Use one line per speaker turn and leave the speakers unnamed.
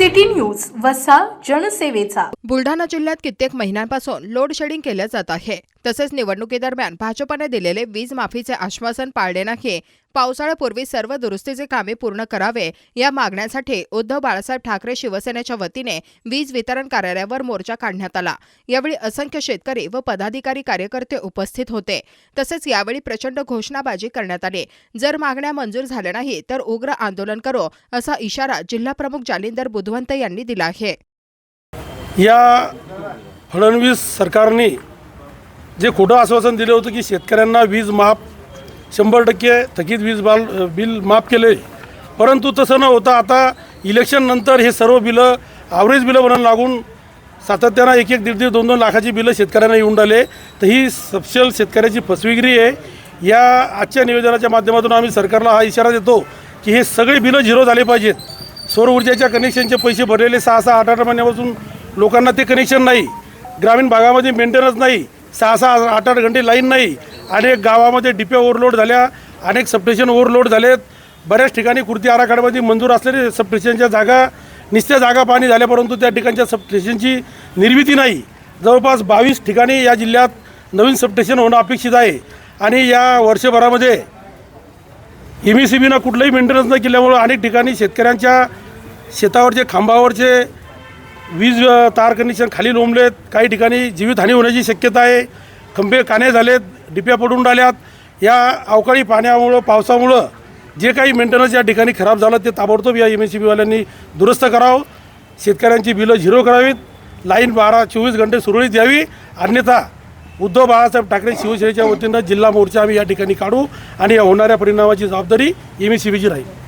city news वसा जनसेवेचा.
बुलढाणा जिल्ह्यात कित्येक महिन्यांपासून लोड शेडिंग केलं जात आहे. तसेच निवडणुकीदरम्यान भाजपने दिलेले वीज माफीचे आश्वासन पाळले नाही पावसाळ्यापूर्वी सर्व दुरुस्तीचे कामे पूर्ण करावे या मागण्यासाठी उद्धव बाळासाहेब ठाकरे शिवसेनेच्या वतीने वीज वितरण कार्यालयावर मोर्चा काढण्यात आला. यावेळी असंख्य शेतकरी व पदाधिकारी कार्यकर्ते उपस्थित होते. तसेच यावेळी प्रचंड घोषणाबाजी करण्यात आली. जर मागण्या मंजूर झाल्या नाही तर उग्र आंदोलन करो असा इशारा जिल्हाप्रमुख जालिंदर बुधवंत यांनी दिला आहे.
या फडणवीस सरकारने जे खोटं आश्वासन दिलं होतं की शेतकऱ्यांना वीज माफ शंभर टक्के थकीत वीज बाल बिल माफ केले. परंतु तसं न होता आता इलेक्शननंतर हे सर्व बिलं ॲव्हरेज बिलं बनायला लागून सातत्यानं एक एक दीड दीड दोन दोन लाखाची बिलं शेतकऱ्यांना येऊन राहिले. तर ही सपशल शेतकऱ्याची फसवेगिरी आहे. या आजच्या निवेदनाच्या माध्यमातून आम्ही सरकारला हा इशारा देतो की हे सगळे बिलं झिरो झाले पाहिजेत. सौर ऊर्जेच्या कनेक्शनचे पैसे भरलेले सहा सहा आठ आठ महिन्यापासून लोकांना ते कनेक्शन नाही. ग्रामीण भागामध्ये मेंटेनन्स नाही. सहा सहा आठ आठ घंटे लाईन नाही. अनेक गावामध्ये डिपे ओव्हरलोड झाल्या अनेक सबस्टेशन ओव्हरलोड झालेत. बऱ्याच ठिकाणी कृती आराखड्यामध्ये मंजूर असलेली सबस्टेशनच्या जागा निस्त्या जागा पाणी झाल्या परंतु त्या ठिकाणच्या सबस्टेशनची निर्मिती नाही. जवळपास बावीस ठिकाणी या जिल्ह्यात नवीन सबस्टेशन होणं अपेक्षित आहे. आणि या वर्षभरामध्ये एम ई सी बीनं कुठलंही मेंटेनन्स न केल्यामुळं अनेक ठिकाणी शेतकऱ्यांच्या शेतावरचे खांबावरचे वीज तार कनेक्शन खाली लोंबलेत. काही ठिकाणी जीवितहानी होण्याची शक्यता आहे. खंबे काने झालेत. डिप्या पडून राहिल्यात. या अवकाळी पाण्यामुळं पावसामुळं जे काही मेंटेनन्स या ठिकाणी खराब झालं ते ताबडतोब या एम एस सी बीवाल्यांनी दुरुस्त करावं. शेतकऱ्यांची बिलं झिरो करावीत. लाईन बारा चोवीस घंटे सुरळीत द्यावी अन्यथा उद्धव बाळासाहेब ठाकरे शिवसेनेच्या वतीनं जिल्हा मोर्चा आम्ही या ठिकाणी काढू आणि या होणाऱ्या परिणामाची जबाबदारी एम एस सी बीची राहील.